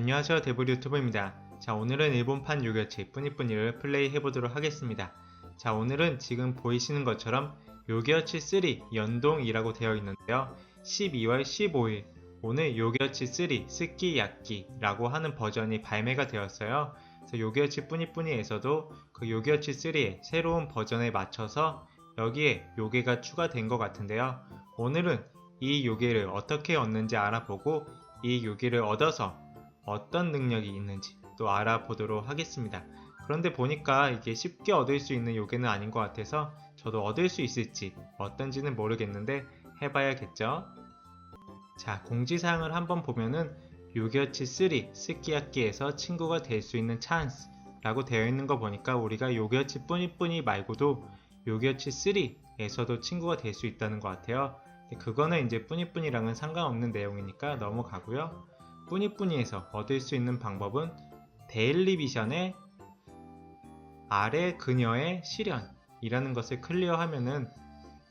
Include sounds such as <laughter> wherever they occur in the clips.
안녕하세요 데브리 유튜브입니다. 자 오늘은 일본판 요격치 뿌니뿌니를 플레이 해보도록 하겠습니다. 자 오늘은 지금 보이시는 것처럼 요격치 3 연동이라고 되어 있는데요. 12월 15일 오늘 요격치 3 스키야키라고 하는 버전이 발매가 되었어요. 그래서 요격치 뿌니뿌니에서도 그 요격치 3의 새로운 버전에 맞춰서 여기에 요괴가 추가된 것 같은데요. 오늘은 이 요괴를 어떻게 얻는지 알아보고 이 요괴를 얻어서 어떤 능력이 있는지 또 알아보도록 하겠습니다. 그런데 보니까 이게 쉽게 얻을 수 있는 요괴는 아닌 것 같아서 저도 얻을 수 있을지 어떤지는 모르겠는데 해봐야겠죠. 자, 공지사항을 한번 보면은 요괴치 3 스키야키에서 친구가 될 수 있는 찬스 라고 되어 있는 거 보니까 우리가 요괴치 뿌니뿌니 말고도 요괴치 3에서도 친구가 될 수 있다는 것 같아요. 그거는 이제 뿌니뿌니랑은 상관없는 내용이니까 넘어가고요. 뿌니뿌니에서 얻을 수 있는 방법은 데일리 미션의 아래 그녀의 실현이라는 것을 클리어하면은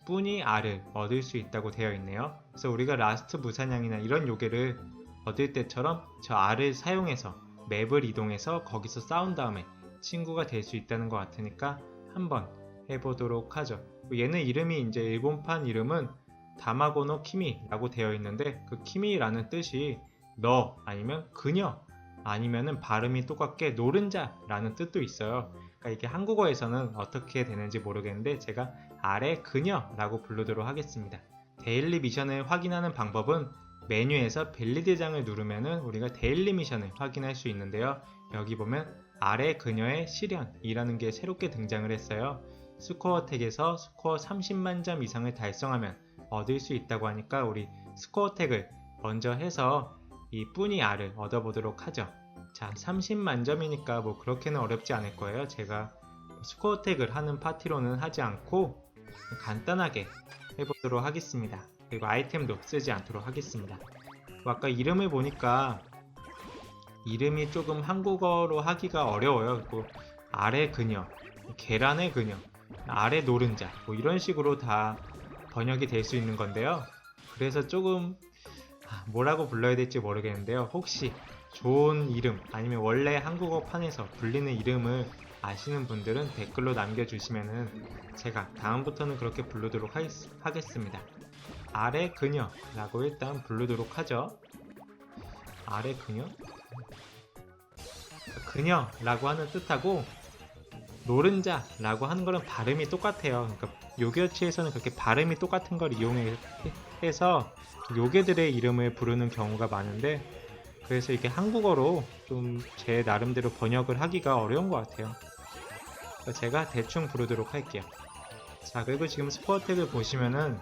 뿌니 알을 얻을 수 있다고 되어 있네요. 그래서 우리가 라스트 무사냥이나 이런 요괴를 얻을 때처럼 저 알을 사용해서 맵을 이동해서 거기서 싸운 다음에 친구가 될 수 있다는 것 같으니까 한번 해보도록 하죠. 얘는 이름이 이제 일본판 이름은 다마고노 키미라고 되어 있는데 그 키미라는 뜻이 너 아니면 그녀 아니면은 발음이 똑같게 노른자라는 뜻도 있어요. 그러니까 이게 한국어에서는 어떻게 되는지 모르겠는데 제가 아래 그녀라고 부르도록 하겠습니다. 데일리 미션을 확인하는 방법은 메뉴에서 벨리대장을 누르면은 우리가 데일리 미션을 확인할 수 있는데요. 여기 보면 아래 그녀의 실현이라는 게 새롭게 등장을 했어요. 스코어 택에서 스코어 30만 점 이상을 달성하면 얻을 수 있다고 하니까 우리 스코어 택을 먼저 해서 이 뿌니 알을 얻어보도록 하죠. 자, 30만 점이니까 뭐 그렇게는 어렵지 않을 거예요. 제가 스코어 택을 하는 파티로는 하지 않고 간단하게 해보도록 하겠습니다. 그리고 아이템도 쓰지 않도록 하겠습니다. 뭐 아까 이름을 보니까 이름이 조금 한국어로 하기가 어려워요. 그리고 아래 그녀, 계란의 그녀, 아래 노른자 뭐 이런 식으로 다 번역이 될 수 있는 건데요. 그래서 조금 아, 뭐라고 불러야 될지 모르겠는데요. 혹시 좋은 이름 아니면 원래 한국어 판에서 불리는 이름을 아시는 분들은 댓글로 남겨주시면은 제가 다음부터는 그렇게 부르도록 하겠습니다. 아래 그녀라고 일단 부르도록 하죠. 아래 그녀? 그녀라고 하는 뜻하고 노른자라고 하는 거는 발음이 똑같아요. 그러니까 요괴치에서는 그렇게 발음이 똑같은 걸 이용해서 요괴들의 이름을 부르는 경우가 많은데 그래서 이게 한국어로 좀 제 나름대로 번역을 하기가 어려운 것 같아요. 제가 대충 부르도록 할게요. 자 그리고 지금 스포어 텍을 보시면은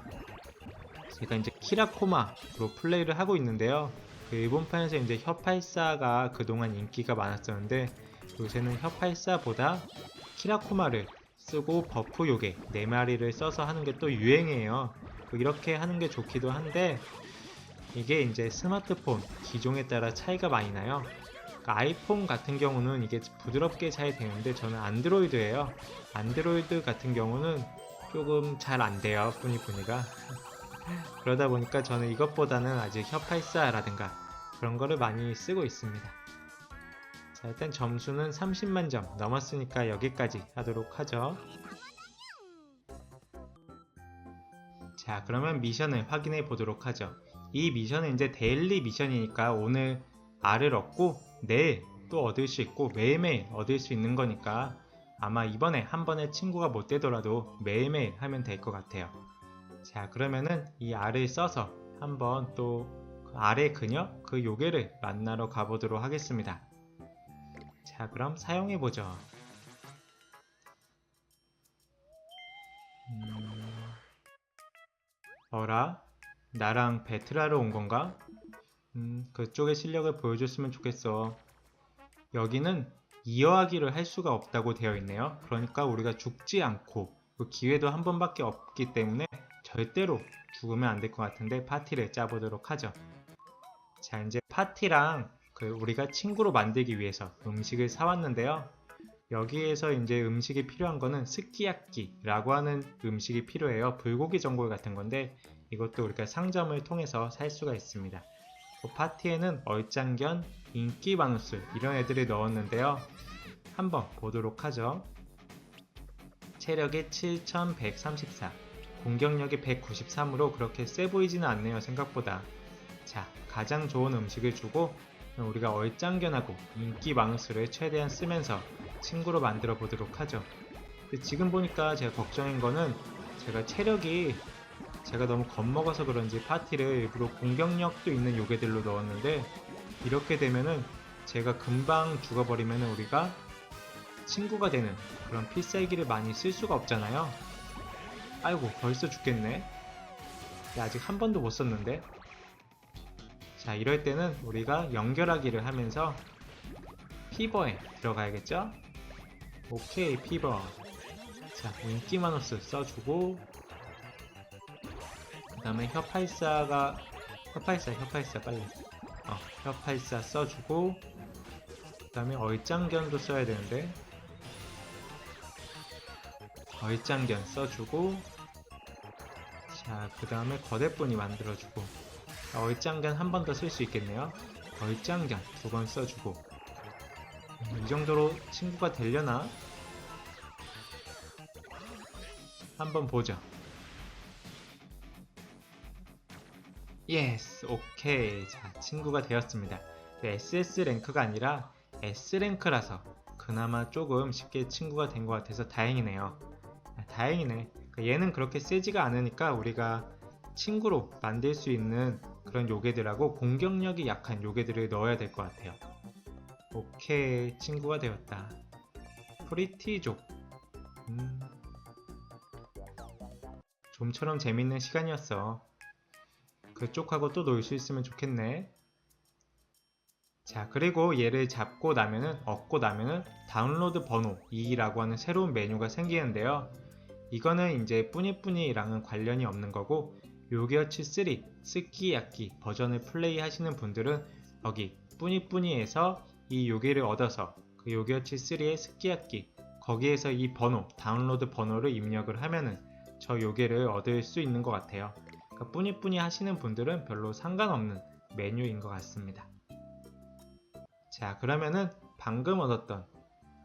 제가 이제 키라코마로 플레이를 하고 있는데요. 그 일본판에서 이제 혀팔사가 그동안 인기가 많았었는데 요새는 혀팔사보다 키라코마를 쓰고 버프 요괴 4마리를 써서 하는 게 또 유행이에요. 이렇게 하는 게 좋기도 한데 이게 이제 스마트폰 기종에 따라 차이가 많이 나요. 그러니까 아이폰 같은 경우는 이게 부드럽게 잘 되는데 저는 안드로이드예요. 안드로이드 같은 경우는 조금 잘 안 돼요. 뿌니뿌니가. 그러다 보니까 저는 이것보다는 아직 혀팔사라든가 그런 거를 많이 쓰고 있습니다. 자, 일단 점수는 30만 점 넘었으니까 여기까지 하도록 하죠. 자, 그러면 미션을 확인해 보도록 하죠. 이 미션은 이제 데일리 미션이니까 오늘 알을 얻고 내일 또 얻을 수 있고 매일매일 얻을 수 있는 거니까 아마 이번에 한 번에 친구가 못 되더라도 매일매일 하면 될 것 같아요. 자, 그러면은 이 알을 써서 한번 또 아래 그녀 그 요괴를 만나러 가보도록 하겠습니다. 자, 그럼 사용해 보죠. 음... 어라? 나랑 배틀하러 온 건가? 음, 그쪽의 실력을 보여줬으면 좋겠어. 여기는 이어하기를 할 수가 없다고 되어 있네요. 그러니까 우리가 죽지 않고 그 기회도 한 번밖에 없기 때문에 절대로 죽으면 안 될 것 같은데 파티를 짜보도록 하죠. 자, 이제 파티랑 그 우리가 친구로 만들기 위해서 음식을 사왔는데요. 여기에서 이제 음식이 필요한 거는 스키야키라고 하는 음식이 필요해요. 불고기 전골 같은 건데 이것도 우리가 상점을 통해서 살 수가 있습니다. 그 파티에는 얼짱견, 인기 마누스 이런 애들을 넣었는데요. 한번 보도록 하죠. 체력이 7134, 공격력이 193으로 그렇게 세 보이지는 않네요, 생각보다. 자, 가장 좋은 음식을 주고 우리가 얼짱견하고 인기 마누스를 최대한 쓰면서 친구로 만들어 보도록 하죠. 지금 보니까 제가 걱정인 거는 제가 체력이 제가 너무 겁먹어서 그런지 파티를 일부러 공격력도 있는 요괴들로 넣었는데 이렇게 되면은 제가 금방 죽어버리면 우리가 친구가 되는 그런 필살기를 많이 쓸 수가 없잖아요. 아이고 벌써 죽겠네. 아직 한 번도 못 썼는데. 자 이럴 때는 우리가 연결하기를 하면서 피버에 들어가야겠죠? 오케이 피버. 자 인기 마노스 써주고 그 다음에 혀팔사가 혀팔사 혀팔사 빨리. 어 혀팔사 써주고 그 다음에 얼짱견도 써야 되는데. 얼짱견 써주고 자 그 다음에 거대분이 만들어주고. 자, 얼짱견 한 번 더 쓸 수 있겠네요. 얼짱견 두 번 써주고. 음, 이 정도로 친구가 되려나? 한번 보죠. 예스 오케이 자 친구가 되었습니다. SS 랭크가 아니라 S 랭크라서 그나마 조금 쉽게 친구가 된 것 같아서 다행이네요. 아, 다행이네. 그러니까 얘는 그렇게 세지가 않으니까 우리가 친구로 만들 수 있는 그런 요괴들하고 공격력이 약한 요괴들을 넣어야 될 것 같아요 오케이 친구가 되었다 프리티족 음. 좀처럼 재밌는 시간이었어 그쪽하고 또 놀 수 있으면 좋겠네. 자, 그리고 얘를 잡고 나면은, 얻고 나면은 다운로드 번호 2라고 하는 새로운 메뉴가 생기는데요. 이거는 이제 뿌니뿌니랑은 관련이 없는 거고, 요기어치 3 스키야키 버전을 플레이 하시는 분들은 여기 뿌니뿌니에서 이 요기를 얻어서 그 요기어치 3의 스키야키 거기에서 이 번호, 다운로드 번호를 입력을 하면은 저 요괴를 얻을 수 있는 것 같아요. 그러니까 뿌니뿌니 하시는 분들은 별로 상관없는 메뉴인 것 같습니다. 자, 그러면은 방금 얻었던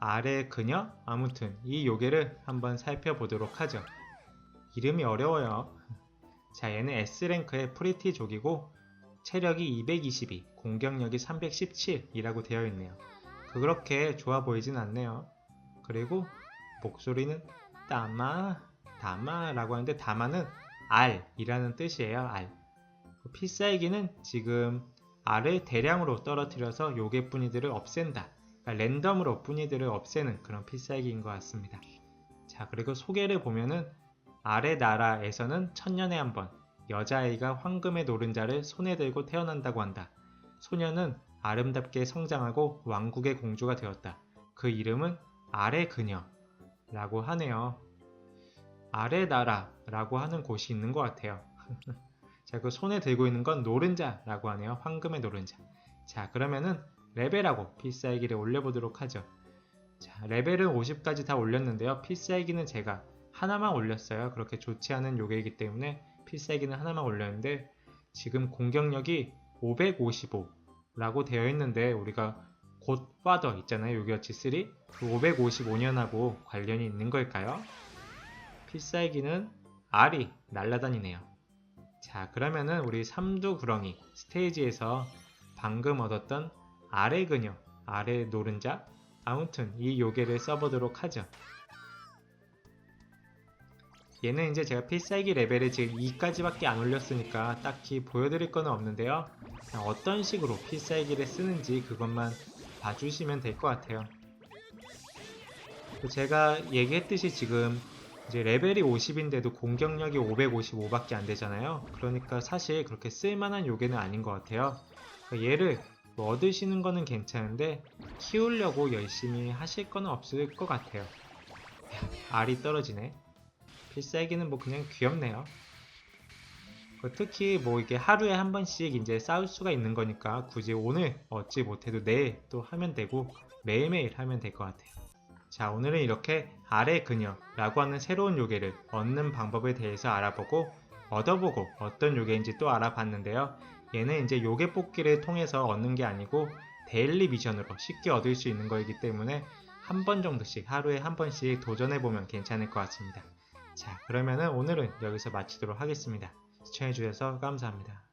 아래 그녀? 아무튼 이 요괴를 한번 살펴보도록 하죠. 이름이 어려워요. <laughs> 자, 얘는 S랭크의 프리티족이고 체력이 222, 공격력이 317이라고 되어 있네요. 그렇게 좋아 보이진 않네요. 그리고 목소리는 따마, 다마라고 하는데 다마는 R이라는 뜻이에요. R. 필살기는 지금 R을 대량으로 떨어뜨려서 요괴 뿌니들을 없앤다. 그러니까 랜덤으로 뿌니들을 없애는 그런 필살기인 것 같습니다. 자 그리고 소개를 보면은 아래 나라에서는 천년에 한 번 여자아이가 황금의 노른자를 손에 들고 태어난다고 한다. 소녀는 아름답게 성장하고 왕국의 공주가 되었다. 그 이름은 아래 그녀 라고 하네요. 아래 나라 라고 하는 곳이 있는 것 같아요. <laughs> 자, 그 손에 들고 있는 건 노른자 라고 하네요. 황금의 노른자. 자, 그러면은 레벨하고 필살기를 올려보도록 하죠. 자, 레벨은 50까지 다 올렸는데요. 필살기는 제가 하나만 올렸어요. 그렇게 좋지 않은 요괴이기 때문에 필살기는 하나만 올렸는데 지금 공격력이 555라고 되어 있는데 우리가 곧 파더 있잖아요. 요괴어치 3. 그 555년하고 관련이 있는 걸까요? 필살기는 알이 날아다니네요. 자, 그러면은 우리 삼두구렁이 스테이지에서 방금 얻었던 아래 그녀, 아래 노른자, 아무튼 이 요괴를 써보도록 하죠. 얘는 이제 제가 필살기 레벨을 지금 2까지밖에 안 올렸으니까 딱히 보여드릴 거는 없는데요. 어떤 식으로 필살기를 쓰는지 그것만 봐주시면 될 것 같아요. 제가 얘기했듯이 지금 이제 레벨이 50인데도 공격력이 555밖에 안 되잖아요. 그러니까 사실 그렇게 쓸만한 요괴는 아닌 것 같아요. 그러니까 얘를 뭐 얻으시는 거는 괜찮은데 키우려고 열심히 하실 거는 없을 것 같아요. 알이 떨어지네. 필살기는 뭐 그냥 귀엽네요. 그 특히 뭐 이게 하루에 한 번씩 이제 싸울 수가 있는 거니까 굳이 오늘 얻지 못해도 내일 또 하면 되고 매일매일 하면 될 것 같아요. 자, 오늘은 이렇게 아래 그녀라고 하는 새로운 요괴를 얻는 방법에 대해서 알아보고 얻어보고 어떤 요괴인지 또 알아봤는데요. 얘는 이제 요괴 뽑기를 통해서 얻는 게 아니고 데일리 미션으로 쉽게 얻을 수 있는 거이기 때문에 한 번 정도씩 하루에 한 번씩 도전해보면 괜찮을 것 같습니다. 자, 그러면은 오늘은 여기서 마치도록 하겠습니다. 시청해주셔서 감사합니다.